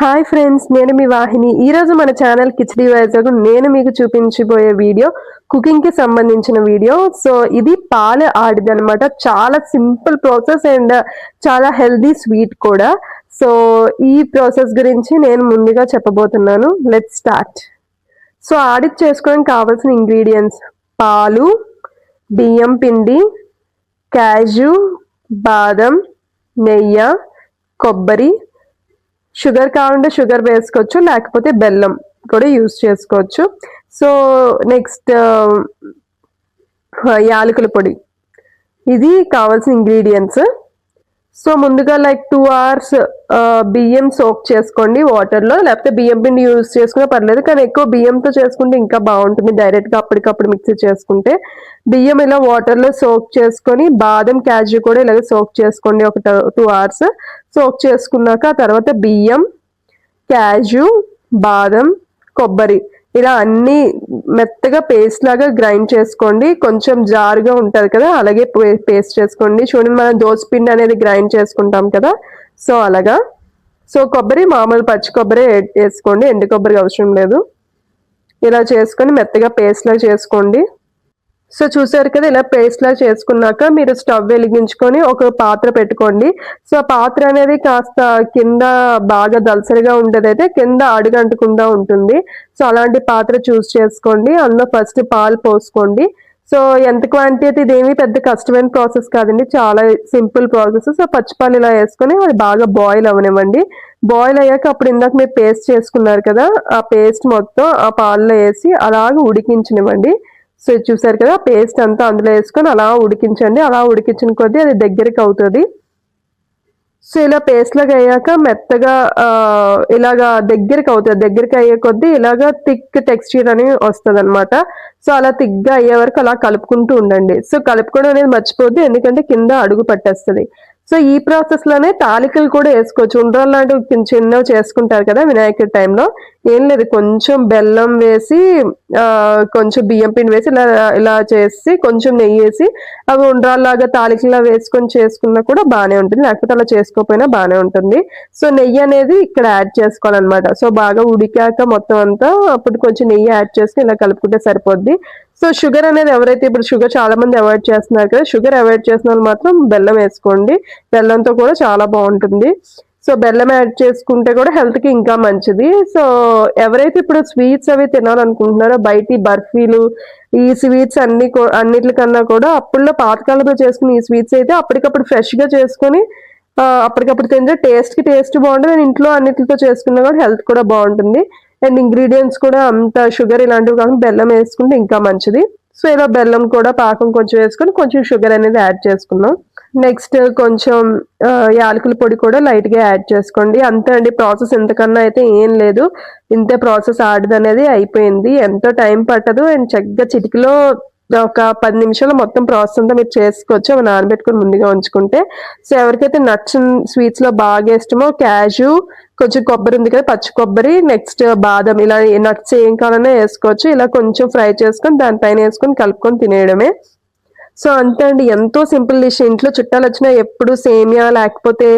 Hi friends నేను మీ వాహిని. ఈ రోజు మన ఛానల్ కిచడీ వైజాగ్ నేను మీకు చూపించబోయే వీడియో కుకింగ్కి సంబంధించిన వీడియో. సో ఇది పాల ఆడిది అనమాట చాలా సింపుల్ ప్రాసెస్ అండ్ చాలా హెల్దీ స్వీట్ కూడా. సో ఈ ప్రాసెస్ గురించి నేను ముందుగా చెప్పబోతున్నాను. Let start. సో ఆడిట్ చేసుకోవడానికి కావాల్సిన ఇంగ్రీడియంట్స్ పాలు బియ్యం పిండి క్యాజు బాదం నెయ్యి కొబ్బరి షుగర్ కావాలంటే షుగర్ వేసుకోవచ్చు లేకపోతే బెల్లం కూడా యూస్ చేసుకోవచ్చు. సో నెక్స్ట్ యాలకుల పొడి. ఇది కావాల్సిన ఇంగ్రీడియంట్స్. సో ముందుగా లైక్ టూ అవర్స్ బియ్యం సోక్ చేసుకోండి వాటర్లో. లేకపోతే బియ్యం పిండి యూజ్ చేసుకున్నా పర్లేదు కానీ ఎక్కువ బియ్యంతో చేసుకుంటే ఇంకా బాగుంటుంది. డైరెక్ట్గా అప్పటికప్పుడు మిక్సీ చేసుకుంటే. బియ్యం ఇలా వాటర్లో సోక్ చేసుకొని బాదం క్యాజు కూడా ఇలాగ సోక్ చేసుకోండి ఒక టూ అవర్స్. సోక్ చేసుకున్నాక ఆ తర్వాత బియ్యం క్యాజు బాదం కొబ్బరి. ఇలా అన్ని మెత్తగా పేస్ట్ లాగా గ్రైండ్ చేసుకోండి. కొంచెం జారుగా ఉంటుంది కదా అలాగే పేస్ట్ చేసుకోండి. చూడండి మనం దోసపిండి అనేది గ్రైండ్ చేసుకుంటాం కదా సో అలాగా. సో కొబ్బరి మామూలు పచ్చి కొబ్బరి వేసుకోండి. ఎండు కొబ్బరి అవసరం లేదు. ఇలా చేసుకొని మెత్తగా పేస్ట్ లాగా చేసుకోండి. సో చూసారు కదా ఇలా పేస్ట్లా చేసుకున్నాక మీరు స్టవ్ వెలిగించుకొని ఒక పాత్ర పెట్టుకోండి. సో ఆ పాత్ర అనేది కాస్త కింద బాగా దలసరిగా ఉండేదైతే కింద అడుగంటకుండా ఉంటుంది. సో అలాంటి పాత్ర చూస్ చేసుకోండి. అందులో ఫస్ట్ పాలు పోసుకోండి. సో ఎంత క్వాంటిటీ అయితే ఇదేమీ పెద్ద కష్టమైన ప్రాసెస్ కాదండి. చాలా సింపుల్ ప్రాసెస్ సో పచ్చిపాలు ఇలా వేసుకొని అది బాగా బాయిల్ అవనివ్వండి బాయిల్ అయ్యాక అప్పుడు ఇందాక మీరు పేస్ట్ చేసుకున్నారు కదా ఆ పేస్ట్ మొత్తం ఆ పాలలో వేసి అలాగ ఉడికించనివ్వండి. సో చూసారు కదా పేస్ట్ అంతా అందులో వేసుకొని అలా ఉడికించండి. అలా ఉడికించిన కొద్దీ అది దగ్గరికి అవుతుంది. సో ఇలా పేస్ట్ లాగా అయ్యాక మెత్తగా ఇలాగా దగ్గరికి అవుతుంది. దగ్గరికి అయ్యే కొద్దీ ఇలాగా థిక్ టెక్స్చర్ అని వస్తుంది అనమాట సో అలా థిక్గా అయ్యే వరకు అలా కలుపుకుంటూ ఉండండి. సో కలుపుకోవడం అనేది మర్చిపోద్ది ఎందుకంటే కింద అడుగు పట్టేస్తుంది. సో ఈ ప్రాసెస్లోనే తాలికలు కూడా వేసుకోవచ్చు. ఉండ్రాలు లాంటివి చిన్నవి చేసుకుంటారు కదా వినాయకుడి టైంలో ఏం లేదు కొంచెం బెల్లం వేసి కొంచెం బియ్యం పిండి వేసి ఇలా ఇలా చేసి కొంచెం నెయ్యి వేసి అవి ఉండ్రాల్లాగా తాలికలా వేసుకొని చేసుకున్నా కూడా బాగానే ఉంటుంది. లేకపోతే అలా చేసుకోకపోయినా బాగానే ఉంటుంది. సో నెయ్యి అనేది ఇక్కడ యాడ్ చేసుకోవాలన్నమాట. సో బాగా ఉడికాక మొత్తం అంతా అప్పుడు కొంచెం నెయ్యి యాడ్ చేసుకుని ఇలా కలుపుకుంటే సరిపోద్ది. సో షుగర్ అనేది ఎవరైతే ఇప్పుడు షుగర్ చాలా మంది అవాయిడ్ చేస్తున్నారు కదా షుగర్ అవాయిడ్ చేసిన మాత్రం బెల్లం వేసుకోండి. బెల్లంతో కూడా చాలా బాగుంటుంది. సో బెల్లం యాడ్ చేసుకుంటే కూడా హెల్త్కి ఇంకా మంచిది. సో ఎవరైతే ఇప్పుడు స్వీట్స్ అవి తినాలనుకుంటున్నారో బయటి బర్ఫీలు ఈ స్వీట్స్ అన్ని అన్నిటికన్నా కూడా అప్పుడులో పాతకాలంలో చేసుకుని ఈ స్వీట్స్ అయితే అప్పటికప్పుడు ఫ్రెష్గా చేసుకొని అప్పటికప్పుడు తింటే టేస్ట్కి టేస్ట్ బాగుంటుంది. నేను ఇంట్లో అన్నిటితో చేసుకున్నా కూడా హెల్త్ కూడా బాగుంటుంది. అండ్ ఇంగ్రీడియంట్స్ కూడా అంత షుగర్ ఇలాంటివి కాకుండా బెల్లం వేసుకుంటే ఇంకా మంచిది. సో ఇలా బెల్లం కూడా పాకం కొంచెం వేసుకొని కొంచెం షుగర్ అనేది యాడ్ చేసుకున్నాం నెక్స్ట్ కొంచెం యాలకుల పొడి కూడా లైట్గా యాడ్ చేసుకోండి. అంతే అండి ప్రాసెస్ ఎంతకన్నా అయితే ఏం లేదు. ఇంతే ప్రాసెస్ ఆడదనేది అయిపోయింది. ఎంతో టైం పట్టదు. అండ్ చక్కగా చిటికలో ఒక పది నిమిషాలు మొత్తం ప్రాసెస్ అంతా మీరు చేసుకోవచ్చు. అవి నానబెట్టుకుని ముందుగా ఉంచుకుంటే. సో ఎవరికైతే నచ్చిన స్వీట్స్లో బాగా ఇష్టమో క్యాజు కొంచెం కొబ్బరి ఉంది కదా పచ్చి కొబ్బరి నెక్స్ట్ బాదం ఇలా నట్స్ ఏం కావాలన్నా వేసుకోవచ్చు. ఇలా కొంచెం ఫ్రై చేసుకొని దానిపైన వేసుకొని కలుపుకొని తినేయడమే. సో అంతే అండి. ఎంతో సింపుల్ డిష్. ఇంట్లో చుట్టాలు వచ్చినా ఎప్పుడు సేమియా లేకపోతే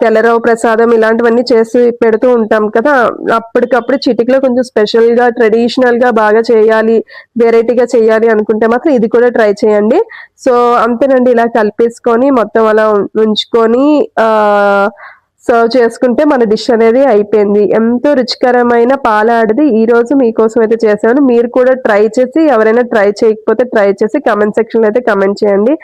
తెల్లరవ ప్రసాదం ఇలాంటివన్నీ చేసి పెడుతూ ఉంటాం కదా. అప్పటికప్పుడు చిటికలో కొంచెం స్పెషల్గా ట్రెడిషనల్గా బాగా చేయాలి వెరైటీగా చేయాలి అనుకుంటే మాత్రం ఇది కూడా ట్రై చేయండి. సో అంతేనండి. ఇలా కలిపేసుకొని మొత్తం అలా ఉంచుకొని ఆ సర్వ్ చేసుకుంటే మన డిష్ అనేది అయిపోయింది. ఎంతో రుచికరమైన పాలాడిది ఈరోజు మీకోసం అయితే చేశాను. మీరు కూడా ట్రై చేసి ఎవరైనా ట్రై చేయకపోతే ట్రై చేసి కమెంట్ సెక్షన్లో అయితే కమెంట్ చేయండి.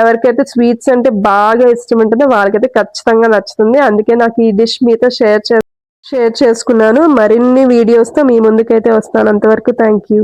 ఎవరికైతే స్వీట్స్ అంటే బాగా ఇష్టం ఉంటుందో వాళ్ళకైతే ఖచ్చితంగా నచ్చుతుంది. అందుకే నాకు ఈ డిష్ మీతో షేర్ చే షేర్ చేసుకున్నాను. మరిన్ని వీడియోస్తో మీ ముందుకైతే వస్తాను. అంతవరకు థ్యాంక్ యూ